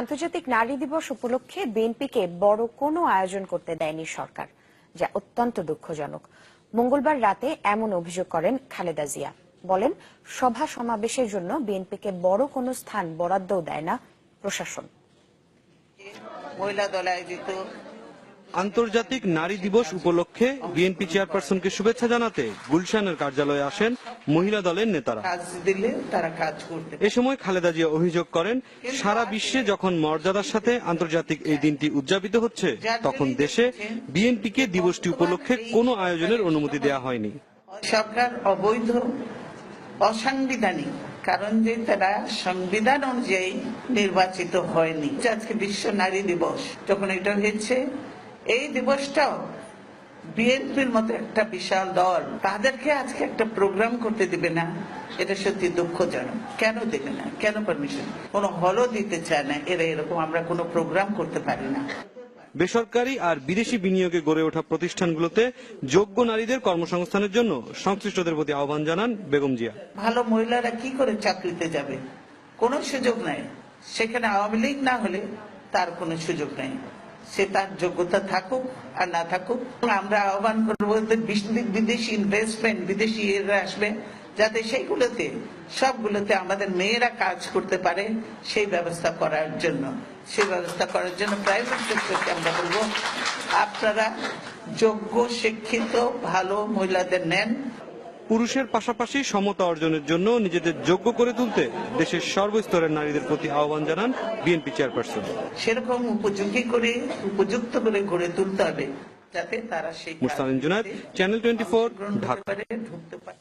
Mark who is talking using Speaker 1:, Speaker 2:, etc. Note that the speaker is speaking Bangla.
Speaker 1: আন্তর্জাতিক নারী দিবস উপলক্ষে বিএনপিকে বড় কোনো আয়োজন করতে দেয়নি সরকার, যা অত্যন্ত দুঃখজনক। মঙ্গলবার রাতে এমন অভিযোগ করেন খালেদা জিয়া। বলেন, সভা সমাবেশের জন্য বিএনপিকে বড় কোনো স্থান বরাদ্দও দেয় না প্রশাসন।
Speaker 2: মহিলা দল আয়োজিত
Speaker 3: আন্তর্জাতিক নারী দিবস উপলক্ষে বিএনপি চেয়ারপারসনকে শুভেচ্ছা জানাতে গুলশানের কার্যালয়ে আসেন মহিলা দলের নেতারা। এ সময় খালেদা জিয়া অভিযোগ করেন সারা বিশ্বে যখন মর্যাদার সাথে আন্তর্জাতিক এই দিনটি উদযাপিত হচ্ছে তখন দেশে বিএনপিকে দিবসটি উপলক্ষে কোনো আয়োজনের অনুমতি দেওয়া হয়নি।
Speaker 2: সরকার অবৈধ অসাংবিধানিক কারণ যে তারা সংবিধান অনুযায়ী নির্বাচিত হয়নি। আজকে বিশ্ব নারী দিবস যখন এটা হয়েছে এই দিবসটাও বিএনপির মতো একটা বিশাল দল তাদেরকে আজকে একটা প্রোগ্রাম করতে দিবে না এটা সত্যি দুঃখজনক। কেন দেবে না? কেন পারমিশন কোনো হলও দিতে চায় না এরা এরকম আমরা কোনো প্রোগ্রাম করতে পারি না।
Speaker 3: বেসরকারি আর বিদেশি বিনিয়োগে গড়ে ওঠা প্রতিষ্ঠানগুলোতে যোগ্য নারীদের কর্মসংস্থানের জন্য সংশ্লিষ্টদের প্রতি আহ্বান জানান বেগম জিয়া।
Speaker 2: ভালো মহিলারা কি করে চাকরিতে যাবে? কোনো সুযোগ নাই। সেখানে আওয়ামী লীগ না হলে তার কোনো সুযোগ নেই। সে তার যোগ্যতা থাকুক আর না থাকুক। আমরা আহ্বান করব বিদেশি ইনভেস্টমেন্ট বিদেশি এরা আসবে, যাতে সেইগুলোতে, সবগুলোতে আমাদের মেয়েরা কাজ করতে পারে সেই ব্যবস্থা করার জন্য। সেই ব্যবস্থা করার জন্য প্রাইভেট সেক্টরকে আমরা বলব, আপনারা যোগ্য, শিক্ষিত, ভালো মহিলাদের নেন।
Speaker 3: পুরুষের পাশাপাশি সমতা অর্জনের জন্য নিজেদের যোগ্য করে তুলতে দেশের সর্বস্তরের নারীদের প্রতি আহ্বান জানান বিএনপি চেয়ারপারসন
Speaker 2: সেরকম উপযোগী করে উপযুক্ত করে গড়ে তুলতে হবে যাতে তারা সেই
Speaker 3: Mustanin Junaid channel
Speaker 2: twenty four
Speaker 3: Dhaka.
Speaker 2: ঢুকতে পারে